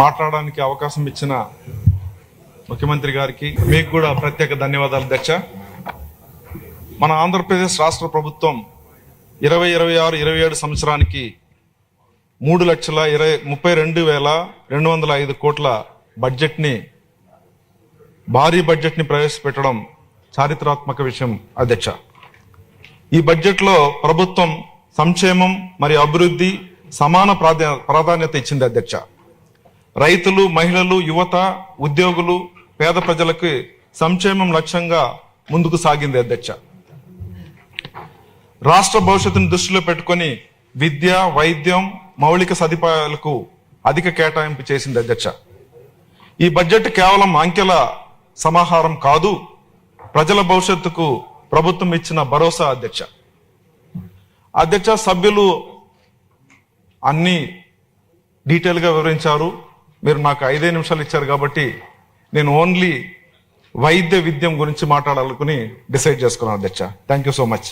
మాట్లాడడానికి అవకాశం ఇచ్చిన ముఖ్యమంత్రి గారికి మీకు కూడా ప్రత్యేక ధన్యవాదాలు అధ్యక్ష మన ఆంధ్రప్రదేశ్ రాష్ట్ర ప్రభుత్వం ఇరవై ఇరవై ఆరు ఇరవై ఏడు సంవత్సరానికి మూడు లక్షల ఇరవై ముప్పై రెండు వేల రెండు వందల ఐదు కోట్ల బడ్జెట్ని భారీ బడ్జెట్ని ప్రవేశపెట్టడం చారిత్రాత్మక విషయం అధ్యక్ష. ఈ బడ్జెట్లో ప్రభుత్వం సంక్షేమం మరియు అభివృద్ధి సమాన ప్రాధాన్యత ఇచ్చింది అధ్యక్ష. రైతులు మహిళలు యువత ఉద్యోగులు పేద ప్రజలకు సంక్షేమం లక్ష్యంగా ముందుకు సాగింది అధ్యక్ష. రాష్ట్ర భవిష్యత్తును దృష్టిలో పెట్టుకొని విద్య వైద్యం మౌలిక సదుపాయాలకు అధిక కేటాయింపు చేసింది అధ్యక్ష. ఈ బడ్జెట్ కేవలం అంకెల సమాహారం కాదు ప్రజల భవిష్యత్తుకు ప్రభుత్వం ఇచ్చిన భరోసా అధ్యక్ష. అధ్యక్ష సభ్యులు అన్ని డీటెయిల్గా వివరించారు. మీరు నాకు ఐదే నిమిషాలు ఇచ్చారు కాబట్టి నేను ఓన్లీ వైద్య విద్యం గురించి మాట్లాడాలనుకుని డిసైడ్ చేసుకున్నాను అధ్యక్ష. థ్యాంక్ యూ సో మచ్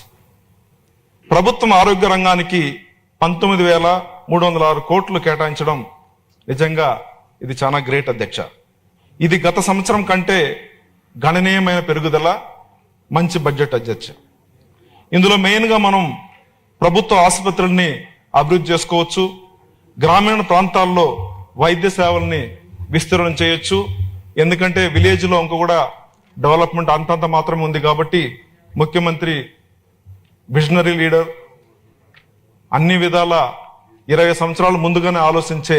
ప్రభుత్వం ఆరోగ్య రంగానికి పంతొమ్మిది వేల మూడు వందల ఆరు కోట్లు కేటాయించడం నిజంగా ఇది చాలా గ్రేట్ అధ్యక్ష. ఇది గత సంవత్సరం కంటే గణనీయమైన పెరుగుదల మంచి బడ్జెట్ అధ్యక్ష. ఇందులో మెయిన్గా మనం ప్రభుత్వ ఆసుపత్రుల్ని అభివృద్ధి చేసుకోవచ్చు. గ్రామీణ ప్రాంతాల్లో వైద్య సేవల్ని విస్తరణ చేయొచ్చు. ఎందుకంటే విలేజ్లో ఇంక కూడా డెవలప్మెంట్ అంతంత మాత్రమే ఉంది కాబట్టి ముఖ్యమంత్రి విజనరీ లీడర్ అన్ని విధాల ఇరవై సంవత్సరాలు ముందుగానే ఆలోచించే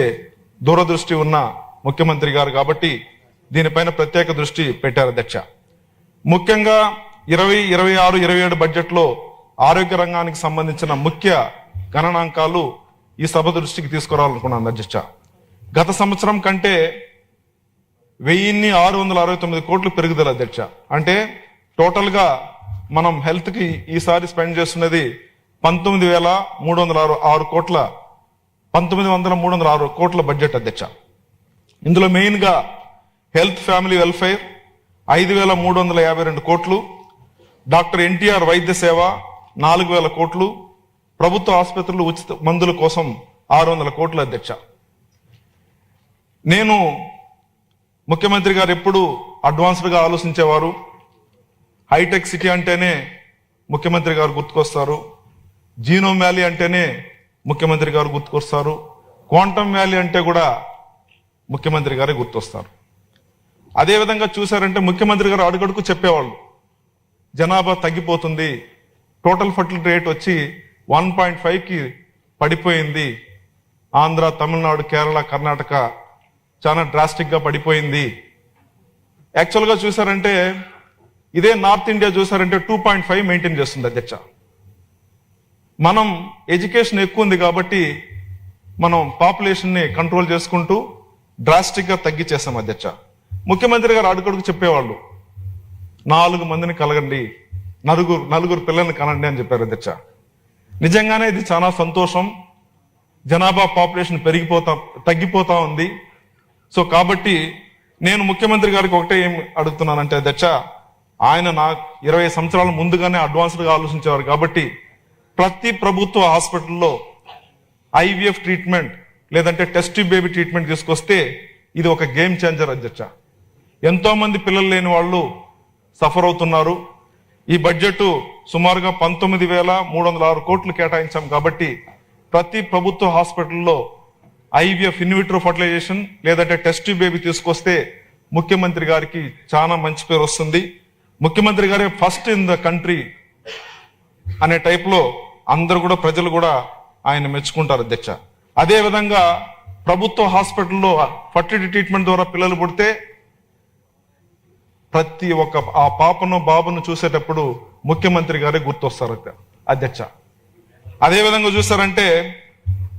దూరదృష్టి ఉన్న ముఖ్యమంత్రి గారు కాబట్టి దీనిపైన ప్రత్యేక దృష్టి పెట్టారు అధ్యక్ష. ముఖ్యంగా ఇరవై ఇరవై ఆరు ఇరవై ఏడు బడ్జెట్లో ఆరోగ్య రంగానికి సంబంధించిన ముఖ్య గణనాంకాలు ఈ సభ దృష్టికి తీసుకురావాలనుకున్నాను అధ్యక్ష. గత సంవత్సరం కంటే వెయ్యిన్ని ఆరు వందల అరవై తొమ్మిది కోట్లు పెరుగుదల అధ్యక్ష. అంటే టోటల్గా మనం హెల్త్కి ఈసారి స్పెండ్ చేస్తున్నది పంతొమ్మిది వేల మూడు వందల ఆరు ఆరు కోట్ల పంతొమ్మిది వందల మూడు వందల ఆరు కోట్ల బడ్జెట్ అధ్యక్ష. ఇందులో మెయిన్గా హెల్త్ ఫ్యామిలీ వెల్ఫేర్ ఐదు వేల మూడు వందల యాభై రెండు కోట్లు డాక్టర్ ఎన్టీఆర్ వైద్య సేవ నాలుగు వేల కోట్లు ప్రభుత్వ ఆసుపత్రులు ఉచిత మందుల కోసం ఆరు వందల కోట్ల అధ్యక్ష. నేను ముఖ్యమంత్రి గారు ఎప్పుడు అడ్వాన్స్డ్గా ఆలోచించేవారు. హైటెక్ సిటీ అంటేనే ముఖ్యమంత్రి గారు గుర్తుకొస్తారు. జీనోమ్ వ్యాలీ అంటేనే ముఖ్యమంత్రి గారు గుర్తుకొస్తారు. క్వాంటమ్ వ్యాలీ అంటే కూడా ముఖ్యమంత్రి గారే గుర్తొస్తారు. అదేవిధంగా చూశారంటే ముఖ్యమంత్రి గారు అడుగడుకు చెప్పేవాళ్ళు. జనాభా తగ్గిపోతుంది. టోటల్ ఫర్టిలిటీ రేట్ వచ్చి వన్ పాయింట్ ఫైవ్కి పడిపోయింది. ఆంధ్ర తమిళనాడు కేరళ కర్ణాటక చాలా డ్రాస్టిక్గా పడిపోయింది. యాక్చువల్గా చూసారంటే ఇదే నార్త్ ఇండియా చూసారంటే టూ పాయింట్ ఫైవ్ మెయింటైన్ చేస్తుంది అధ్యక్ష. మనం ఎడ్యుకేషన్ ఎక్కువ ఉంది కాబట్టి మనం పాపులేషన్ని కంట్రోల్ చేసుకుంటూ డ్రాస్టిక్గా తగ్గించేస్తాం అధ్యక్ష. ముఖ్యమంత్రి గారు అడుగడుగు చెప్పేవాళ్ళు నాలుగు మందిని కలగండి నలుగురు నలుగురు పిల్లల్ని కనండి అని చెప్పారు అధ్యక్ష. నిజంగానే ఇది చాలా సంతోషం. జనాభా పాపులేషన్ పెరిగిపోతా తగ్గిపోతా ఉంది. సో కాబట్టి నేను ముఖ్యమంత్రి గారికి ఒకటే ఏం అడుగుతున్నానంటే అధ్యక్ష ఆయన నా ఇరవై సంవత్సరాల ముందుగానే అడ్వాన్స్డ్గా ఆలోచించేవారు కాబట్టి ప్రతి ప్రభుత్వ హాస్పిటల్లో ఐవీఎఫ్ ట్రీట్మెంట్ లేదంటే టెస్ట్ బేబీ ట్రీట్మెంట్ తీసుకొస్తే ఇది ఒక గేమ్ చేంజర్ అధ్యక్ష ఎంతోమంది పిల్లలు లేని వాళ్ళు సఫర్ అవుతున్నారు. ఈ బడ్జెట్ సుమారుగా పంతొమ్మిది వేల మూడు వందల ఆరు కోట్లు కేటాయించాం కాబట్టి ప్రతి ప్రభుత్వ హాస్పిటల్లో ఐవీఎఫ్ ఇన్విట్రో ఫర్టిలైజేషన్ లేదంటే టెస్ట్ బేబీ తీసుకొస్తే ముఖ్యమంత్రి గారికి చాలా మంచి పేరు వస్తుంది. ముఖ్యమంత్రి గారే ఫస్ట్ ఇన్ ద కంట్రీ అనే టైప్లో అందరు కూడా ప్రజలు కూడా ఆయన మెచ్చుకుంటారు అధ్యక్ష. అదేవిధంగా ప్రభుత్వ హాస్పిటల్లో ఫర్టిలిటీ ట్రీట్మెంట్ ద్వారా పిల్లలు పుడితే ప్రతి ఒక్క ఆ పాపను బాబును చూసేటప్పుడు ముఖ్యమంత్రి గారే గుర్తొస్తారు అధ్యక్ష. అదేవిధంగా చూసారంటే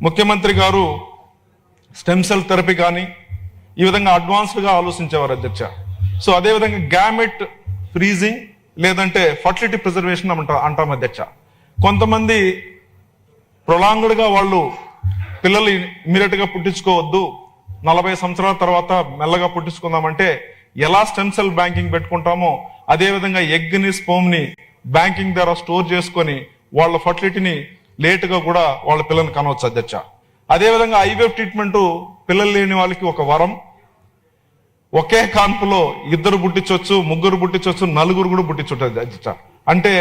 ముఖ్యమంత్రి గారు స్టెమ్ సెల్ థెరపీ కానీ ఈ విధంగా అడ్వాన్స్డ్గా ఆలోచించేవారు అధ్యక్ష. సో అదే విధంగా గ్యామెట్ ఫ్రీజింగ్ లేదంటే ఫర్టిలిటీ ప్రిజర్వేషన్ అంటా అంటాం అధ్యక్ష. కొంతమంది ప్రొలాంగ్డ్గా వాళ్ళు పిల్లలు ఇమీడియట్గా పుట్టించుకోవద్దు నలభై సంవత్సరాల తర్వాత మెల్లగా పుట్టించుకుందామంటే ఎలా స్టెమ్ సెల్ బ్యాంకింగ్ పెట్టుకుంటామో అదేవిధంగా ఎగ్ని స్పోమ్ని బ్యాంకింగ్ ద్వారా స్టోర్ చేసుకొని వాళ్ళ ఫర్టిలిటీని లేటుగా కూడా వాళ్ళ పిల్లల్ని కనవచ్చు అధ్యక్ష. అదేవిధంగా ఐవీఎఫ్ ట్రీట్మెంట్ పిల్లలు లేని వాళ్ళకి ఒక వరం. ఒకే కాన్పులో ఇద్దరు పుట్టించవచ్చు ముగ్గురు పుట్టించవచ్చు నలుగురు కూడా పుట్టించుంటుంది అధ్యక్ష అంటే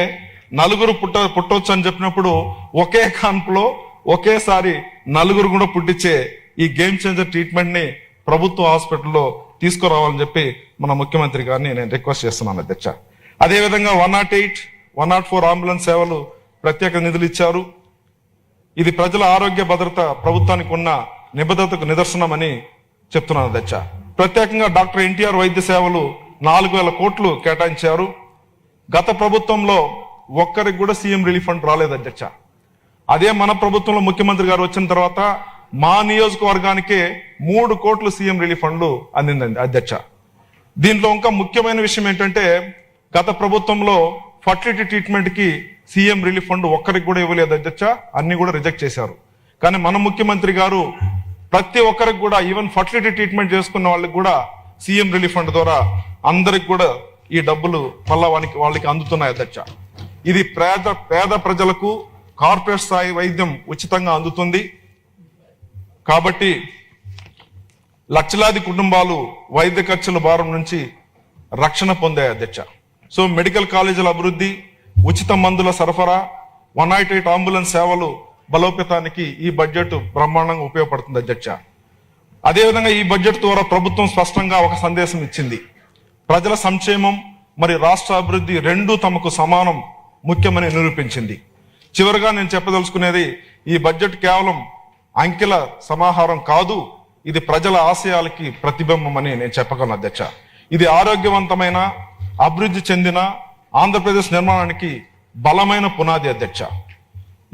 నలుగురు పుట్ట పుట్టవచ్చు అని చెప్పినప్పుడు ఒకే కాన్పులో ఒకేసారి నలుగురు కూడా పుట్టించే ఈ గేమ్ చేంజర్ ట్రీట్మెంట్ని ప్రభుత్వ హాస్పిటల్లో తీసుకురావాలని చెప్పి మన ముఖ్యమంత్రి గారిని నేను రిక్వెస్ట్ చేస్తున్నాను అధ్యక్ష. అదేవిధంగా one nought eight one nought four ambulance సేవలు ప్రత్యేక నిధులు ఇచ్చారు. ఇది ప్రజల ఆరోగ్య భద్రత ప్రభుత్వానికి ఉన్న నిబద్ధతకు నిదర్శనమని చెప్తున్నాను అధ్యక్ష ప్రత్యేకంగా డాక్టర్ ఎన్టీఆర్ వైద్య సేవలు నాలుగు వేల కోట్లు కేటాయించారు. గత ప్రభుత్వంలో ఒక్కరికి కూడా సీఎం రిలీఫ్ ఫండ్ రాలేదు అధ్యక్ష అదే మన ప్రభుత్వంలో ముఖ్యమంత్రి గారు వచ్చిన తర్వాత మా నియోజకవర్గానికే మూడు కోట్లు సీఎం రిలీఫ్ ఫండ్లు అందిందండి అధ్యక్ష దీంట్లో ఇంకా ముఖ్యమైన విషయం ఏంటంటే గత ప్రభుత్వంలో ఫర్టిలిటీ ట్రీట్మెంట్కి సీఎం రిలీఫ్ ఫండ్ ఒక్కరికి కూడా ఇవ్వలేదు అధ్యక్ష అన్ని కూడా రిజెక్ట్ చేశారు. కానీ మన ముఖ్యమంత్రి గారు ప్రతి ఒక్కరికి కూడా ఈవెన్ ఫర్టిలిటీ ట్రీట్మెంట్ చేసుకున్న వాళ్ళకి కూడా సీఎం రిలీఫ్ ఫండ్ ద్వారా అందరికి కూడా ఈ డబ్బులు మళ్ళా వాళ్ళకి వాళ్ళకి అందుతున్నాయి అధ్యక్ష. ఇది పేద పేద ప్రజలకు కార్పొరేట్ స్థాయి వైద్యం ఉచితంగా అందుతుంది. కాబట్టి లక్షలాది కుటుంబాలు వైద్య ఖర్చుల భారం నుంచి రక్షణ పొందాయి అధ్యక్ష. సో మెడికల్ కాలేజీల అభివృద్ధి ఉచిత మందుల సరఫరా వన్ నాట్ ఎయిట్ అంబులెన్స్ సేవలు బలోపేతానికి ఈ బడ్జెట్ బ్రహ్మాండంగా ఉపయోగపడుతుంది అధ్యక్ష. అదేవిధంగా ఈ బడ్జెట్ ద్వారా ప్రభుత్వం స్పష్టంగా ఒక సందేశం ఇచ్చింది. ప్రజల సంక్షేమం మరి రాష్ట్ర అభివృద్ధి రెండూ తమకు సమానం ముఖ్యమని నిరూపించింది. చివరిగా నేను చెప్పదలుచుకునేది ఈ బడ్జెట్ కేవలం అంకెల సమాహారం కాదు ఇది ప్రజల ఆశయాలకి ప్రతిబింబం అని నేను చెప్పగలను అధ్యక్ష. ఇది ఆరోగ్యవంతమైన అభివృద్ధి చెందిన ఆంధ్రప్రదేశ్ నిర్మాణానికి బలమైన పునాది అధ్యక్ష.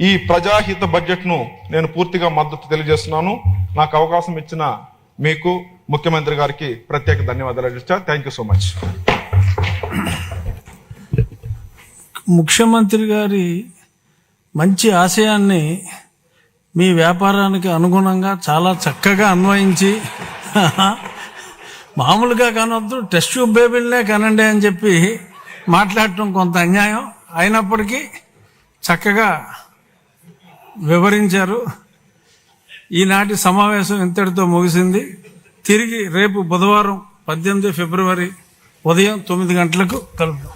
ఈ ప్రజాహిత బడ్జెట్ను నేను పూర్తిగా మద్దతు తెలియజేస్తున్నాను. నాకు అవకాశం ఇచ్చిన మీకు ముఖ్యమంత్రి గారికి ప్రత్యేక ధన్యవాదాలు అధ్యక్ష థ్యాంక్ యూ సో మచ్ ముఖ్యమంత్రి గారి మంచి ఆశయాన్ని మీ వ్యాపారానికి అనుగుణంగా చాలా చక్కగా అన్వయించి మామూలుగా కనొద్దు టెస్ట్ ట్యూబ్ బేబీలనే కనండి అని చెప్పి మాట్లాడటం కొంత అన్యాయం. అయినప్పటికీ చక్కగా వివరించారు. ఈనాటి సమావేశం ఇంతటితో ముగిసింది. తిరిగి రేపు బుధవారం పద్దెనిమిది ఫిబ్రవరి ఉదయం తొమ్మిది గంటలకు కలుద్దాం.